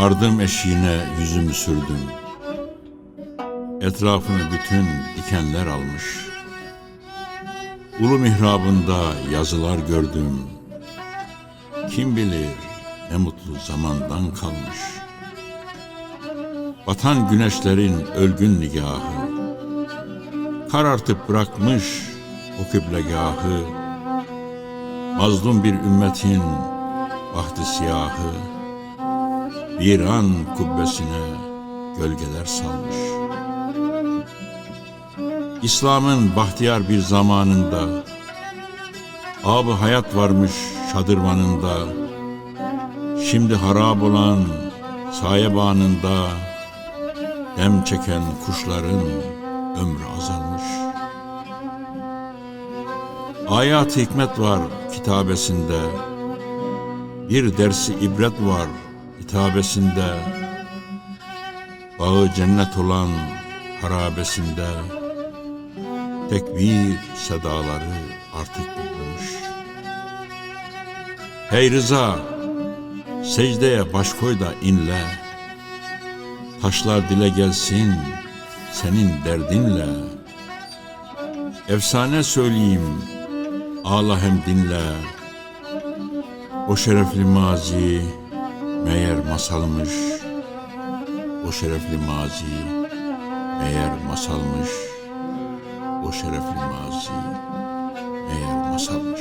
Vardım eşiğine yüzümü sürdüm. Etrafını bütün dikenler almış. Ulu mihrabında yazılar gördüm. Kim bilir ne mutlu zamandan kalmış. Batan güneşlerin ölgün nigahı. Karartıp bırakmış o kıblegahı. Mazlum bir ümmetin bahtı siyahı. Viran kubbesine gölgeler salmış. İslam'ın bahtiyar bir zamanında Abı hayat varmış şadırvanında Şimdi harap olan sayebanında Dem çeken kuşların ömrü azalmış Ayat hikmet var kitabesinde Bir dersi ibret var hitabesinde Bağı cennet olan harabesinde Tekbir sedaları artık bulmuş. Hey Rıza, secdeye baş koy da inle. Taşlar dile gelsin senin derdinle. Efsane söyleyeyim, ağla hem dinle. O şerefli mazi meğer masalmış. O şerefli mazi meğer masalmış. O şerefli mazi meğer masalmış.